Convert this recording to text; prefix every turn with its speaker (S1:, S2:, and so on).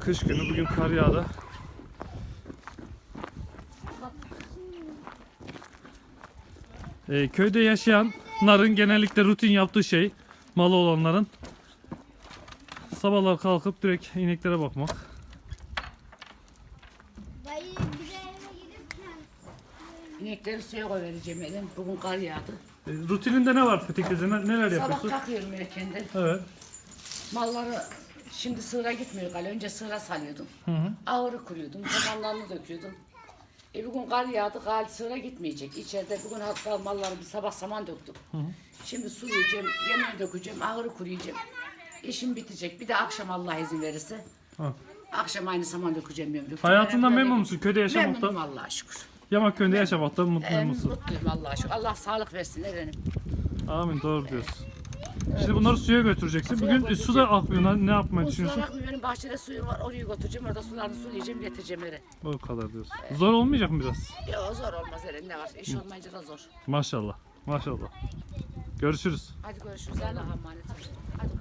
S1: Kış günü bugün kar yağdı. Ee, köyde yaşayanların genellikle rutin yaptığı şey malı olanların sabahlar kalkıp direkt ineklere bakmak.
S2: Dayı bir de eve gelirken
S3: İnekleri suya koyvereceğim elim. Bugün kar yağdı.
S1: Ee, rutininde ne var Petek teyze? Ne- Neler
S3: Sabah
S1: yapıyorsun?
S3: kalkıyorum erkenden.
S1: Evet.
S3: Malları şimdi sığıra gitmiyor galiba. Önce sığıra salıyordum.
S1: Hı hı.
S3: Ağırı kuruyordum. Tabanlarını döküyordum. E bugün kar yağdı. Gal sığıra gitmeyecek. İçeride bugün hatta malları bir sabah saman döktüm. Şimdi sulayacağım. Yemeği dökeceğim. Ağırı kuruyacağım. İşim bitecek. Bir de akşam Allah izin verirse.
S1: Ha.
S3: Akşam aynı saman dökeceğim. yemeği dökeceğim.
S1: Hayatından
S3: Böyle-
S1: memnun musun? Köyde yaşamaktan?
S3: Memnunum Allah'a şükür.
S1: Yamak köyünde yaşamaktan mutlu musun?
S3: mutluyum Allah'a şükür. Allah sağlık versin Eren'im.
S1: Amin doğru diyorsun. Şimdi bunları suya götüreceksin.
S3: Suya
S1: Bugün
S3: götüreceğim.
S1: su da akmıyor. Ne- Ne yapmayı düşünüyorsun?
S3: sular akmıyor. Benim bahçede suyum var. Oraya götüreceğim. Orada sularını sulayacağım. Getireceğim Eren.
S1: O kadar diyorsun. Zor olmayacak mı biraz?
S3: Yok zor olmaz Eren. Ne var? İş olmayınca da zor.
S1: Maşallah. Maşallah. Görüşürüz.
S3: Hadi görüşürüz. Allah'a emanet olun. Hadi